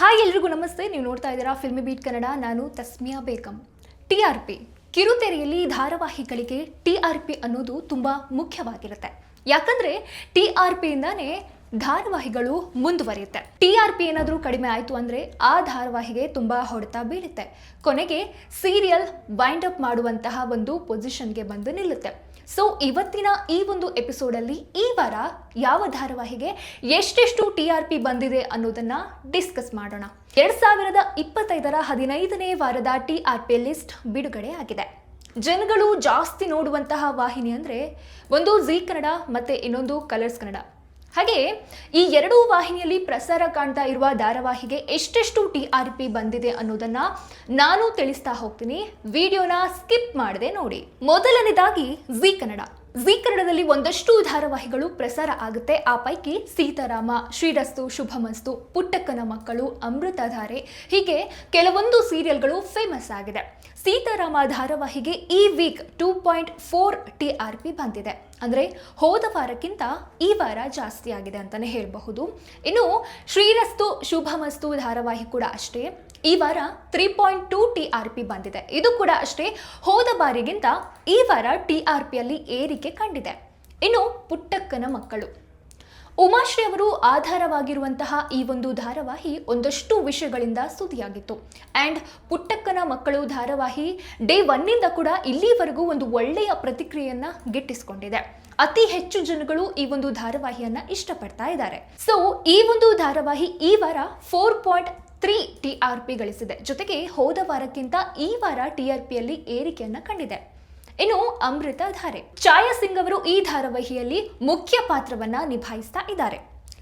Hi ಎಲ್ರಿಗೂ ನಮಸ್ತೆ. ನೀವು ನೋಡ್ತಾ ಇದ್ದೀರಾ ಫಿಲ್ಮಿ ಬೀಟ್ ಕನ್ನಡ ನಾನು Tasmiya Begum. T R P. ಕಿರುತೆರೆಯಲ್ಲಿ ಧಾರಾವಾಹಿಗಳಿಗೆ ಟಿ ಆರ್ ಪಿ ಅನ್ನೋದು ತುಂಬ ಮುಖ್ಯವಾಗಿರುತ್ತೆ. ಯಾಕಂದ್ರೆ ಟಿ ಆರ್ ಪಿಯಿಂದಾನೇ ಧಾರಾವಾಹಿಗಳು ಮುಂದುವರಿಯುತ್ತೆ. ಟಿ ಆರ್ ಪಿ ಏನಾದರೂ ಕಡಿಮೆ ಆಯಿತು ಅಂದರೆ ಆ ಧಾರಾವಾಹಿಗೆ ತುಂಬ ಹೊಡೆತ ಬೀಳುತ್ತೆ. ಕೊನೆಗೆ ಸೀರಿಯಲ್ ವೈಂಡ್ ಅಪ್ ಮಾಡುವಂತಹ ಒಂದು ಪೊಸಿಷನ್ಗೆ ಬಂದು ನಿಲ್ಲುತ್ತೆ. ಸೊ ಇವತ್ತಿನ ಈ ಒಂದು ಎಪಿಸೋಡಲ್ಲಿ ಈ ವಾರ ಯಾವ ಧಾರಾವಾಹಿಗೆ ಎಷ್ಟೆಷ್ಟು ಟಿ ಆರ್ ಪಿ ಬಂದಿದೆ ಅನ್ನೋದನ್ನ ಡಿಸ್ಕಸ್ ಮಾಡೋಣ. ಎರಡ್ ಸಾವಿರದ ಇಪ್ಪತ್ತೈದರ ಹದಿನೈದನೇ ವಾರದ ಟಿ ಆರ್ ಪಿ ಲಿಸ್ಟ್ ಬಿಡುಗಡೆ ಆಗಿದೆ. ಜನಗಳು ಜಾಸ್ತಿ ನೋಡುವಂತಹ ವಾಹಿನಿ ಅಂದರೆ ಒಂದು ಜಿ ಕನ್ನಡ ಮತ್ತೆ ಇನ್ನೊಂದು ಕಲರ್ಸ್ ಕನ್ನಡ. ಹಾಗೆ ಈ ಎರಡೂ ವಾಹಿನಿಯಲ್ಲಿ ಪ್ರಸಾರ ಕಾಣ್ತಾ ಇರುವ ಧಾರಾವಾಹಿಗೆ ಎಷ್ಟೆಷ್ಟು ಟಿ ಆರ್ ಪಿ ಬಂದಿದೆ ಅನ್ನೋದನ್ನ ನಾನು ತಿಳಿಸ್ತಾ ಹೋಗ್ತೀನಿ. ವಿಡಿಯೋನ ಸ್ಕಿಪ್ ಮಾಡದೆ ನೋಡಿ. ಮೊದಲನೇದಾಗಿ ವಿ ಕನ್ನಡ. ಜಿ ಕನ್ನಡದಲ್ಲಿ ಒಂದಷ್ಟು ಧಾರಾವಾಹಿಗಳು ಪ್ರಸಾರ ಆಗುತ್ತೆ. ಆ ಪೈಕಿ ಸೀತಾರಾಮ, ಶ್ರೀರಸ್ತು, ಶುಭಮಸ್ತು, ಪುಟ್ಟಕ್ಕನ ಮಕ್ಕಳು ಅಮೃತಧಾರೆ ಹೀಗೆ ಕೆಲವೊಂದು ಸೀರಿಯಲ್ಗಳು ಫೇಮಸ್ ಆಗಿದೆ. ಸೀತಾರಾಮ ಧಾರಾವಾಹಿಗೆ ಈ week two point four T R P ಬಂದಿದೆ. ಅಂದರೆ ಹೋದ ವಾರಕ್ಕಿಂತ ಈ ವಾರ ಜಾಸ್ತಿ ಆಗಿದೆ ಅಂತಲೇ ಹೇಳಬಹುದು. ಇನ್ನು ಶ್ರೀರಸ್ತು, ಶುಭಮಸ್ತು ಧಾರಾವಾಹಿ ಕೂಡ ಅಷ್ಟೇ. ಈ ವಾರ three point two T R P ಬಂದಿದೆ. ಇದು ಕೂಡ ಅಷ್ಟೇ, ಹೋದ ಬಾರಿಗಿಂತ ಈ ವಾರ ಟಿ ಆರ್ ಪಿಯಲ್ಲಿ ಏರಿಕೆ ಕಂಡಿದೆ. ಇನ್ನು ಪುಟ್ಟಕ್ಕನ ಮಕ್ಕಳು. ಉಮಾಶ್ರೀ ಅವರು ಆಧಾರವಾಗಿರುವಂತಹ ಈ ಒಂದು ಧಾರಾವಾಹಿ ಒಂದಷ್ಟು ವಿಷಯಗಳಿಂದ ಸುದ್ದಿಯಾಗಿತ್ತು. ಆ್ಯಂಡ್ ಪುಟ್ಟಕ್ಕನ ಮಕ್ಕಳು ಧಾರಾವಾಹಿ ಡೇ ಒನ್ನಿಂದ ಕೂಡ ಇಲ್ಲಿವರೆಗೂ ಒಂದು ಒಳ್ಳೆಯ ಪ್ರತಿಕ್ರಿಯೆಯನ್ನು ಗಿಟ್ಟಿಸಿಕೊಂಡಿದೆ. ಅತಿ ಹೆಚ್ಚು ಜನಗಳು ಈ ಒಂದು ಧಾರಾವಾಹಿಯನ್ನು ಇಷ್ಟಪಡ್ತಾ ಇದ್ದಾರೆ. ಸೊ ಈ ಒಂದು ಧಾರಾವಾಹಿ ಈ ವಾರ four point three T R P ಗಳಿಸಿದೆ. ಜೊತೆಗೆ ಹೋದ ವಾರಕ್ಕಿಂತ ಈ ವಾರ ಟಿ ಆರ್ ಏರಿಕೆಯನ್ನ ಕಂಡಿದೆ. ಇನ್ನು ಅಮೃತ ಧಾರೆ. ಛಾಯಾ ಸಿಂಗ್ ಅವರು ಈ ಧಾರಾವಾಹಿಯಲ್ಲಿ ಮುಖ್ಯ ಪಾತ್ರವನ್ನ ನಿಭಾಯಿಸ್ತಾ ಇದ್ದಾರೆ.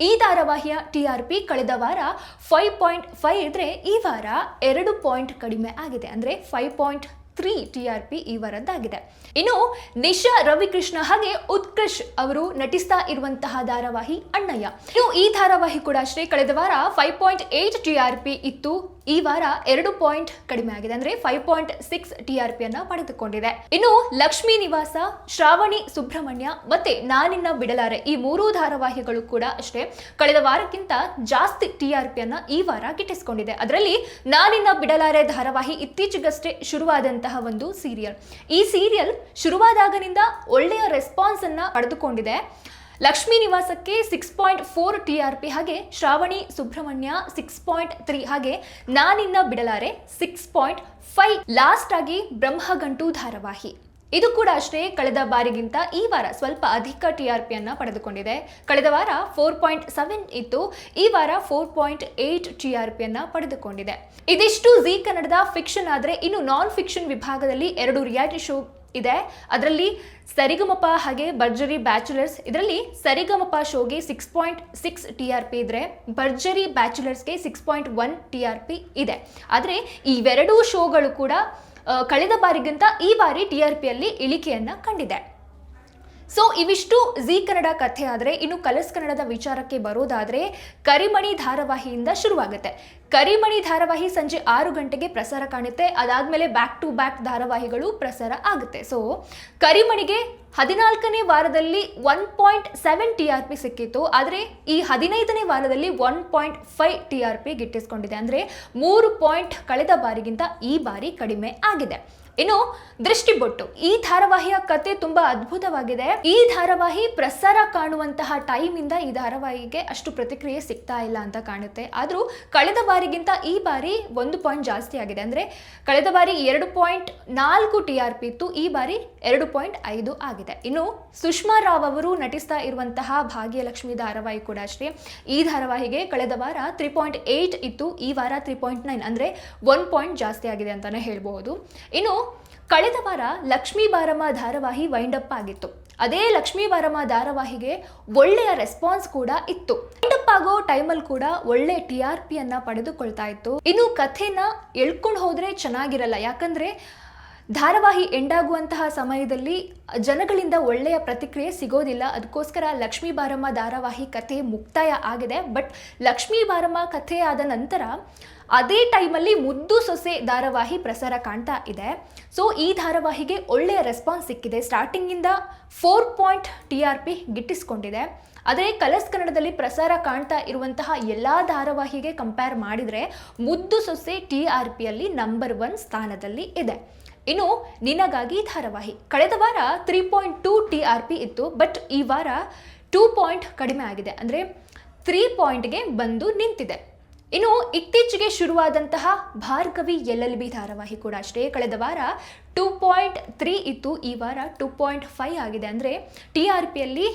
ಈ ಧಾರಾವಾಹಿಯ ಟಿ ಆರ್ ಪಿ ಕಳೆದ ವಾರ ಫೈವ್ ಪಾಯಿಂಟ್ ಫೈವ್ ಇದ್ರೆ ಈ ವಾರ ಎರಡು ಪಾಯಿಂಟ್ ಕಡಿಮೆ ಆಗಿದೆ. ಅಂದ್ರೆ five point three T R P ಈ ವಾರದ್ದಾಗಿದೆ ಇನ್ನು ನಿಶಾ ರವಿಕೃಷ್ಣ ಹಾಗೆ ಉತ್ಕರ್ಷ್ ಅವರು ನಟಿಸ್ತಾ ಇರುವಂತಹ ಧಾರಾವಾಹಿ ಅಣ್ಣಯ್ಯ. ಇನ್ನು ಈ ಧಾರಾವಾಹಿ ಕೂಡ ಅಷ್ಟೇ. ಕಳೆದ ವಾರ five point eight T R P ಇತ್ತು. ಈ ವಾರ ಎರಡು ಪಾಯಿಂಟ್ ಕಡಿಮೆ ಆಗಿದೆ ಅಂದ್ರೆ ಫೈವ್ ಪಾಯಿಂಟ್ ಸಿಕ್ಸ್ ಟಿ ಅನ್ನ ಪಡೆದುಕೊಂಡಿದೆ. ಇನ್ನು ಲಕ್ಷ್ಮೀ ನಿವಾಸ, ಶ್ರಾವಣಿ ಸುಬ್ರಹ್ಮಣ್ಯ ಮತ್ತೆ ನಾನಿನ್ನ ಬಿಡಲಾರೆ ಈ ಮೂರೂ ಧಾರಾವಾಹಿಗಳು ಕೂಡ ಅಷ್ಟೇ. ಕಳೆದ ವಾರಕ್ಕಿಂತ ಜಾಸ್ತಿ ಟಿ ಆರ್ ಅನ್ನ ಈ ವಾರ ಗಿಟ್ಟಿಸಿಕೊಂಡಿದೆ. ಅದರಲ್ಲಿ ನಾನಿನ್ನ ಬಿಡಲಾರೆ ಧಾರಾವಾಹಿ ಇತ್ತೀಚೆಗಷ್ಟೇ ಶುರುವಾದಂತಹ ಒಂದು ಸೀರಿಯಲ್ ಈ ಸೀರಿಯಲ್ ಶುರುವಾದಾಗನಿಂದ ಒಳ್ಳೆಯ ರೆಸ್ಪಾನ್ಸ್ ಅನ್ನ ಪಡೆದುಕೊಂಡಿದೆ. ಲಕ್ಷ್ಮೀ ನಿವಾಸಕ್ಕೆ six point four T R P ಹಾಗೆ Shravani Subramanya six point three ಹಾಗೆ ನಾನಿನ್ನ ಬಿಡಲಾರೆ ಸಿಕ್ಸ್ ಪಾಯಿಂಟ್ ಫೈವ್ ಲಾಸ್ಟ್ ಆಗಿ ಬ್ರಹ್ಮಗಂಟು ಧಾರಾವಾಹಿ. ಇದು ಕೂಡ ಅಷ್ಟೇ ಕಳೆದ ಬಾರಿಗಿಂತ ಈ ವಾರ ಸ್ವಲ್ಪ ಅಧಿಕ ಟಿ ಆರ್ ಪಿಯನ್ನು ಪಡೆದುಕೊಂಡಿದೆ. ಕಳೆದ ವಾರ ಫೋರ್ ಪಾಯಿಂಟ್ ಸೆವೆನ್ ಇತ್ತು, ಈ ವಾರ four point eight T R ಪಿಯನ್ನು ಪಡೆದುಕೊಂಡಿದೆ. ಇದಿಷ್ಟು ಜಿ ಕನ್ನಡದ ಫಿಕ್ಷನ್ ಆದರೆ ಇನ್ನು ನಾನ್ ಫಿಕ್ಷನ್ ವಿಭಾಗದಲ್ಲಿ ಎರಡು ರಿಯಾಲಿಟಿ ಶೋ ಇದೆ. ಅದರಲ್ಲಿ ಸರಿಗಮಪ ಹಾಗೆ ಭರ್ಜರಿ ಬ್ಯಾಚುಲರ್ಸ್, ಇದರಲ್ಲಿ Sarigamapa ಶೋಗೆ six point six T R P ಇದ್ರೆ ಭರ್ಜರಿ ಬ್ಯಾಚುಲರ್ಸ್ಗೆ six point one T R P ಇದೆ. ಆದರೆ ಇವೆರಡೂ ಶೋಗಳು ಕೂಡ ಕಳೆದ ಬಾರಿಗಿಂತ ಈ ಬಾರಿ ಟಿ ಆರ್ ಪಿಯಲ್ಲಿ ಇಳಿಕೆಯನ್ನು ಕಂಡಿದೆ. ಸೊ ಇವಿಷ್ಟು ಜಿ ಕನ್ನಡ ಕಥೆ ಆದರೆ, ಇನ್ನು ಕಲರ್ಸ್ ಕನ್ನಡದ ವಿಚಾರಕ್ಕೆ ಬರೋದಾದರೆ, ಕರಿಮಣಿ ಧಾರಾವಾಹಿಯಿಂದ ಶುರುವಾಗುತ್ತೆ. ಕರಿಮಣಿ ಧಾರಾವಾಹಿ ಸಂಜೆ ಆರು ಗಂಟೆಗೆ ಪ್ರಸಾರ ಕಾಣುತ್ತೆ. ಅದಾದಮೇಲೆ ಬ್ಯಾಕ್ ಟು ಬ್ಯಾಕ್ ಧಾರಾವಾಹಿಗಳು ಪ್ರಸಾರ ಆಗುತ್ತೆ. ಸೊ ಕರಿಮಣಿಗೆ ಹದಿನಾಲ್ಕನೇ ವಾರದಲ್ಲಿ one point seven T R P ಸಿಕ್ಕಿತ್ತು. ಆದರೆ, ಈ ಹದಿನೈದನೇ ವಾರದಲ್ಲಿ one point five T R P ಗಿಟ್ಟಿಸ್ಕೊಂಡಿದೆ. ಅಂದರೆ, ಮೂರು ಪಾಯಿಂಟ್ ಕಳೆದ ಬಾರಿಗಿಂತ ಈ ಬಾರಿ ಕಡಿಮೆ ಆಗಿದೆ. ಇನ್ನು ದೃಷ್ಟಿಬೊಟ್ಟು. ಈ ಧಾರಾವಾಹಿಯ ಕತೆ ತುಂಬಾ ಅದ್ಭುತವಾಗಿದೆ. ಈ ಧಾರಾವಾಹಿ ಪ್ರಸಾರ ಕಾಣುವಂತಹ ಟೈಮ್ ಇಂದ ಈ ಧಾರಾವಾಹಿಗೆ ಅಷ್ಟು ಪ್ರತಿಕ್ರಿಯೆ ಸಿಗ್ತಾ ಇಲ್ಲ ಅಂತ ಕಾಣುತ್ತೆ. ಆದ್ರೂ ಕಳೆದ ಬಾರಿಗಿಂತ ಈ ಬಾರಿ ಒಂದು ಪಾಯಿಂಟ್ ಜಾಸ್ತಿ ಆಗಿದೆ. ಅಂದ್ರೆ ಕಳೆದ ಬಾರಿ ಎರಡು ಪಾಯಿಂಟ್ ನಾಲ್ಕು ಟಿ ಆರ್ ಪಿ ಇತ್ತು, ಈ ಬಾರಿ ಎರಡು ಪಾಯಿಂಟ್ ಐದು ಆಗಿದೆ. ಇನ್ನು ಸುಷ್ಮಾ ರಾವ್ ಅವರು ನಟಿಸ್ತಾ ಇರುವಂತಹ ಭಾಗ್ಯಲಕ್ಷ್ಮಿ ಧಾರಾವಾಹಿ ಕೂಡ ಅಷ್ಟೇ. ಈ ಧಾರಾವಾಹಿಗೆ ಕಳೆದ ವಾರ ತ್ರೀ ಪಾಯಿಂಟ್ ಏಯ್ಟ್ ಇತ್ತು, ಈ ವಾರ ತ್ರೀ ಪಾಯಿಂಟ್ ನೈನ್. ಅಂದ್ರೆ ಒನ್ ಪಾಯಿಂಟ್ ಜಾಸ್ತಿ ಆಗಿದೆ ಅಂತಾನೆ ಹೇಳ್ಬಹುದು. ಇನ್ನು ಕಳೆದ ವಾರ ಲಕ್ಷ್ಮೀ ಬಾರಮ್ಮ ಧಾರಾವಾಹಿ ವೈಂಡ್ ಅಪ್ ಆಗಿತ್ತು. ಅದೇ ಲಕ್ಷ್ಮೀ ಬಾರಮ್ಮ ಧಾರಾವಾಹಿಗೆ ಒಳ್ಳೆಯ ರೆಸ್ಪಾನ್ಸ್ ಕೂಡ ಇತ್ತು. ವೈಂಡ್ ಆಗೋ ಟೈಮಲ್ಲಿ ಕೂಡ ಒಳ್ಳೆ ಟಿ ಆರ್ ಪಿ ಅನ್ನ ಪಡೆದುಕೊಳ್ತಾ ಇತ್ತು. ಇನ್ನು ಕಥೆನ ಎಳ್ಕೊಂಡು ಹೋದ್ರೆ ಚೆನ್ನಾಗಿರಲ್ಲ. ಯಾಕಂದ್ರೆ ಧಾರಾವಾಹಿ ಎಂಡಾಗುವಂತಹ ಸಮಯದಲ್ಲಿ ಜನಗಳಿಂದ ಒಳ್ಳೆಯ ಪ್ರತಿಕ್ರಿಯೆ ಸಿಗೋದಿಲ್ಲ. ಅದಕ್ಕೋಸ್ಕರ ಲಕ್ಷ್ಮೀ ಬಾರಮ್ಮ ಧಾರಾವಾಹಿ ಕಥೆ ಮುಕ್ತಾಯ ಆಗಿದೆ. ಬಟ್ ಲಕ್ಷ್ಮೀ ಬಾರಮ್ಮ ಕಥೆ ಆದ ನಂತರ ಅದೇ ಟೈಮಲ್ಲಿ ಮುದ್ದು ಸೊಸೆ ಧಾರಾವಾಹಿ ಪ್ರಸಾರ ಕಾಣ್ತಾ ಇದೆ. ಸೊ ಈ ಧಾರಾವಾಹಿಗೆ ಒಳ್ಳೆಯ ರೆಸ್ಪಾನ್ಸ್ ಸಿಕ್ಕಿದೆ. ಸ್ಟಾರ್ಟಿಂಗಿಂದ four point T R P ಗಿಟ್ಟಿಸ್ಕೊಂಡಿದೆ. ಆದರೆ ಕಲರ್ಸ್ ಕನ್ನಡದಲ್ಲಿ ಪ್ರಸಾರ ಕಾಣ್ತಾ ಇರುವಂತಹ ಎಲ್ಲ ಧಾರಾವಾಹಿಗೆ ಕಂಪೇರ್ ಮಾಡಿದರೆ ಮುದ್ದು ಸೊಸೆ ಟಿ ಆರ್ ಪಿಯಲ್ಲಿ ನಂಬರ್ ಒನ್ ಸ್ಥಾನದಲ್ಲಿ ಇದೆ. ಇನ್ನು ನಿನಗಾಗಿ ಧಾರಾವಾಹಿ. ಕಳೆದ ವಾರ three point two T R P ಇತ್ತು. ಬಟ್ ಈ ವಾರ ಟೂ ಪಾಯಿಂಟ್ ಕಡಿಮೆ ಆಗಿದೆ. ಅಂದರೆ ತ್ರೀ ಪಾಯಿಂಟ್ಗೆ ಬಂದು ನಿಂತಿದೆ. ಇನ್ನು ಇತ್ತೀಚೆಗೆ ಶುರುವಾದಂತಹ ಭಾರ್ಗವಿ ಎಲ್ ಎಲ್ ಬಿ ಧಾರಾವಾಹಿ ಕೂಡ ಅಷ್ಟೇ. ಕಳೆದ ವಾರ ಟೂ ಪಾಯಿಂಟ್ ತ್ರೀ ಇತ್ತು. ಈ ವಾರ ಟೂ ಪಾಯಿಂಟ್ ಫೈವ್ ಆಗಿದೆ ಅಂದರೆ ಟಿ ಆರ್ ಪಿಯಲ್ಲಿ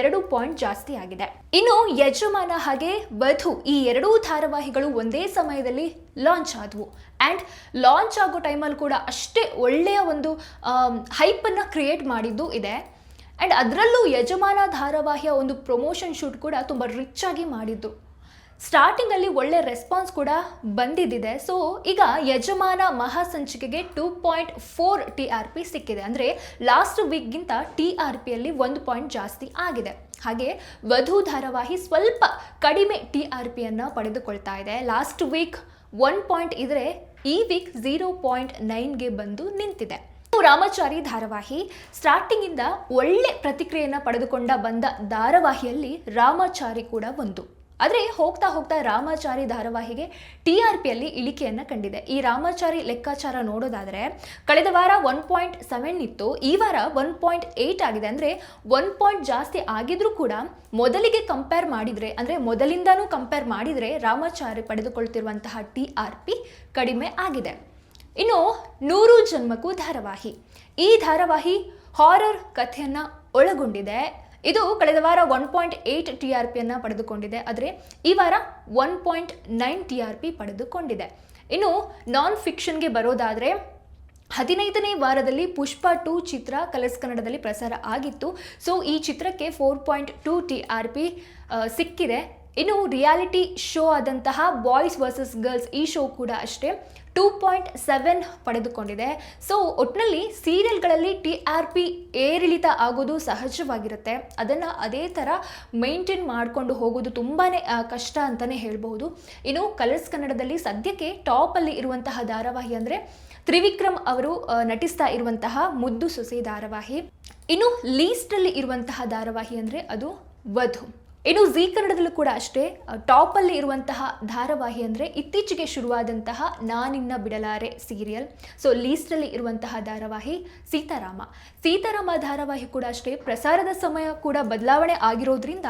ಎರಡು ಪಾಯಿಂಟ್ ಜಾಸ್ತಿ ಆಗಿದೆ. ಇನ್ನು ಯಜಮಾನ ಹಾಗೆ ವಧು ಈ ಎರಡೂ ಧಾರಾವಾಹಿಗಳು ಒಂದೇ ಸಮಯದಲ್ಲಿ ಲಾಂಚ್ ಆದವು. ಆ್ಯಂಡ್ ಲಾಂಚ್ ಆಗೋ ಟೈಮಲ್ಲಿ ಕೂಡ ಅಷ್ಟೇ ಒಳ್ಳೆಯ ಒಂದು ಹೈಪನ್ನು ಕ್ರಿಯೇಟ್ ಮಾಡಿದ್ದು ಇದೆ. ಆ್ಯಂಡ್ ಅದರಲ್ಲೂ ಯಜಮಾನ ಧಾರಾವಾಹಿಯ ಒಂದು ಪ್ರಮೋಷನ್ ಶೂಟ್ ಕೂಡ ತುಂಬ ರಿಚ್ ಆಗಿ ಮಾಡಿದ್ದು. ಸ್ಟಾರ್ಟಿಂಗಲ್ಲಿ ಒಳ್ಳೆ ರೆಸ್ಪಾನ್ಸ್ ಕೂಡ ಬಂದಿದ್ದಿದೆ. ಸೊ ಈಗ Yajamana ಮಹಾಸಂಚಿಕೆಗೆ two point four T R P ಸಿಕ್ಕಿದೆ. ಅಂದರೆ ಲಾಸ್ಟ್ ವೀಕ್ಗಿಂತ ಟಿ ಆರ್ ಪಿಯಲ್ಲಿ ಒಂದು ಪಾಯಿಂಟ್ ಜಾಸ್ತಿ ಆಗಿದೆ. ಹಾಗೆ ವಧು ಧಾರಾವಾಹಿ ಸ್ವಲ್ಪ ಕಡಿಮೆ ಟಿ ಆರ್ ಪಿಯನ್ನು ಪಡೆದುಕೊಳ್ತಾ ಇದೆ. ಲಾಸ್ಟ್ ವೀಕ್ ಒನ್ ಪಾಯಿಂಟ್ ಇದ್ದರೆ ಈ ವೀಕ್ ಝೀರೋ ಪಾಯಿಂಟ್ ನೈನ್ಗೆ ಬಂದು ನಿಂತಿದೆ. ರಾಮಚಾರಿ ಧಾರಾವಾಹಿ ಸ್ಟಾರ್ಟಿಂಗಿಂದ ಒಳ್ಳೆ ಪ್ರತಿಕ್ರಿಯೆಯನ್ನು ಪಡೆದುಕೊಂಡ ಬಂದ ಧಾರಾವಾಹಿಯಲ್ಲಿ ರಾಮಚಾರಿ ಕೂಡ ಒಂದು. ಆದರೆ ಹೋಗ್ತಾ ಹೋಗ್ತಾ ರಾಮಾಚಾರಿ ಧಾರಾವಾಹಿಗೆ ಟಿ ಆರ್ ಪಿಯಲ್ಲಿ ಇಳಿಕೆಯನ್ನು ಕಂಡಿದೆ. ಈ ರಾಮಾಚಾರಿ ಲೆಕ್ಕಾಚಾರ ನೋಡೋದಾದರೆ ಕಳೆದ ವಾರ ಒನ್ ಪಾಯಿಂಟ್ ಸೆವೆನ್ ಇತ್ತು, ಈ ವಾರ ಒನ್ ಪಾಯಿಂಟ್ ಏಯ್ಟ್ ಆಗಿದೆ. ಅಂದರೆ ಒನ್ ಪಾಯಿಂಟ್ ಜಾಸ್ತಿ ಆಗಿದ್ರೂ ಕೂಡ ಮೊದಲಿಗೆ ಕಂಪೇರ್ ಮಾಡಿದರೆ, ಅಂದರೆ ಮೊದಲಿಂದನೂ ಕಂಪೇರ್ ಮಾಡಿದರೆ ರಾಮಾಚಾರಿ ಪಡೆದುಕೊಳ್ತಿರುವಂತಹ ಟಿ ಆರ್ ಪಿ ಕಡಿಮೆ ಆಗಿದೆ. ಇನ್ನು ನೂರು ಜನ್ಮಕ್ಕೂ ಧಾರಾವಾಹಿ. ಈ ಧಾರಾವಾಹಿ ಹಾರರ್ ಕಥೆಯನ್ನು ಒಳಗೊಂಡಿದೆ. ಇದು ಕಳೆದ ವಾರ one point eight T R ಪಿಯನ್ನು ಪಡೆದುಕೊಂಡಿದೆ. ಆದರೆ ಈ ವಾರ one point nine T R P ಪಡೆದುಕೊಂಡಿದೆ. ಇನ್ನು ನಾನ್ ಫಿಕ್ಷನ್ಗೆ ಬರೋದಾದರೆ ಹದಿನೈದನೇ ವಾರದಲ್ಲಿ ಪುಷ್ಪ ಟು ಚಿತ್ರ ಕಲರ್ಸ್ ಕನ್ನಡದಲ್ಲಿ ಪ್ರಸಾರ ಆಗಿತ್ತು. ಸೊ ಈ ಚಿತ್ರಕ್ಕೆ four point two T R P ಸಿಕ್ಕಿದೆ. ಇನ್ನು ರಿಯಾಲಿಟಿ ಶೋ ಆದಂತಹ ಬಾಯ್ಸ್ ವರ್ಸಸ್ ಗರ್ಲ್ಸ್ ಈ ಶೋ ಕೂಡ ಅಷ್ಟೇ. ಟೂ ಪಾಯಿಂಟ್ ಸೆವೆನ್ ಪಡೆದುಕೊಂಡಿದೆ. ಸೊ ಒಟ್ಟಿನಲ್ಲಿ ಸೀರಿಯಲ್ಗಳಲ್ಲಿ ಟಿ ಆರ್ ಪಿ ಏರಿಳಿತ ಆಗೋದು ಸಹಜವಾಗಿರುತ್ತೆ. ಅದನ್ನು ಅದೇ ಥರ ಮೈಂಟೈನ್ ಮಾಡಿಕೊಂಡು ಹೋಗೋದು ತುಂಬಾ ಕಷ್ಟ ಅಂತಲೇ ಹೇಳ್ಬೋದು ಇನ್ನು ಕಲರ್ಸ್ ಕನ್ನಡದಲ್ಲಿ ಸದ್ಯಕ್ಕೆ ಟಾಪಲ್ಲಿ ಇರುವಂತಹ ಧಾರಾವಾಹಿ ಅಂದರೆ ತ್ರಿವಿಕ್ರಮ್ ಅವರು ನಟಿಸ್ತಾ ಇರುವಂತಹ ಮುದ್ದು ಸೊಸೆ ಧಾರಾವಾಹಿ. ಇನ್ನು ಲೀಸ್ಟಲ್ಲಿ ಇರುವಂತಹ ಧಾರಾವಾಹಿ ಅಂದರೆ ಅದು ವಧು. ಇನ್ನು ಜಿ ಕನ್ನಡದಲ್ಲೂ ಕೂಡ ಅಷ್ಟೇ, ಟಾಪಲ್ಲಿ ಇರುವಂತಹ ಧಾರಾವಾಹಿ ಅಂದರೆ ಇತ್ತೀಚೆಗೆ ಶುರುವಾದಂತಹ ನಾನಿನ್ನ ಬಿಡಲಾರೆ ಸೀರಿಯಲ್. ಸೊ ಲೀಸ್ಟಲ್ಲಿ ಇರುವಂತಹ ಧಾರಾವಾಹಿ ಸೀತಾರಾಮ. ಸೀತಾರಾಮ ಧಾರಾವಾಹಿ ಕೂಡ ಅಷ್ಟೇ, ಪ್ರಸಾರದ ಸಮಯ ಕೂಡ ಬದಲಾವಣೆ ಆಗಿರೋದ್ರಿಂದ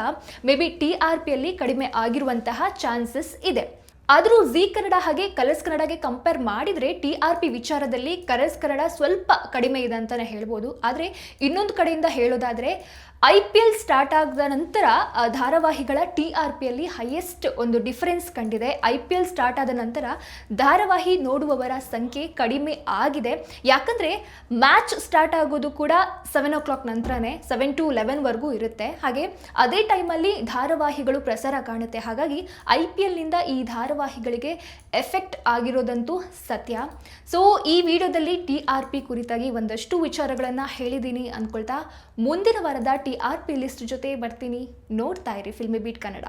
ಮೇ ಬಿ ಟಿ ಆರ್ ಪಿಯಲ್ಲಿ ಕಡಿಮೆ ಆಗಿರುವಂತಹ ಚಾನ್ಸಸ್ ಇದೆ. ಆದರೂ ಜಿ ಕನ್ನಡ ಹಾಗೆ ಕಲರ್ಸ್ ಕನ್ನಡಗೆ ಕಂಪೇರ್ ಮಾಡಿದರೆ ಟಿ ಆರ್ ಪಿ ವಿಚಾರದಲ್ಲಿ ಕಲರ್ಸ್ ಕನ್ನಡ ಸ್ವಲ್ಪ ಕಡಿಮೆ ಇದೆ ಅಂತಲೇ ಹೇಳ್ಬೋದು. ಆದರೆ ಇನ್ನೊಂದು ಕಡೆಯಿಂದ ಹೇಳೋದಾದರೆ ಐ ಪಿ ಎಲ್ ಸ್ಟಾರ್ಟ್ ಆದ ನಂತರ ಧಾರಾವಾಹಿಗಳ ಟಿ ಆರ್ ಪಿಯಲ್ಲಿ ಹೈಯೆಸ್ಟ್ ಒಂದು ಡಿಫರೆನ್ಸ್ ಕಂಡಿದೆ. ಐ ಪಿ ಎಲ್ ಸ್ಟಾರ್ಟ್ ಆದ ನಂತರ ಧಾರಾವಾಹಿ ನೋಡುವವರ ಸಂಖ್ಯೆ ಕಡಿಮೆ ಆಗಿದೆ. ಯಾಕಂದರೆ ಮ್ಯಾಚ್ ಸ್ಟಾರ್ಟ್ ಆಗೋದು ಕೂಡ ಸೆವೆನ್ ಓ ಕ್ಲಾಕ್ ನಂತರನೇ ಸೆವೆನ್ ಟು ಲೆವೆನ್ವರೆಗೂ ಇರುತ್ತೆ. ಹಾಗೆ, ಅದೇ ಟೈಮಲ್ಲಿ ಧಾರಾವಾಹಿಗಳು ಪ್ರಸಾರ ಕಾಣುತ್ತೆ. ಹಾಗಾಗಿ, ಐ ಪಿ ಎಲ್ನಿಂದ ಈ ಧಾರಾವಾಹಿಗಳಿಗೆ ಎಫೆಕ್ಟ್ ಆಗಿರೋದಂತೂ ಸತ್ಯ. ಸೊ ಈ ವಿಡಿಯೋದಲ್ಲಿ ಟಿ ಆರ್ ಪಿ ಕುರಿತಾಗಿ ಒಂದಷ್ಟು ವಿಚಾರಗಳನ್ನು ಹೇಳಿದ್ದೀನಿ ಅಂದ್ಕೊಳ್ತಾ ಮುಂದಿನ ವಾರದ ಟಿ ಆರ್ ಪಿ ಲಿಸ್ಟ್ ಜೊತೆ ಬರ್ತೀನಿ. ನೋಡ್ತಾ ಇರಿ ಫಿಲ್ಮಿ ಬೀಟ್ ಕನ್ನಡ.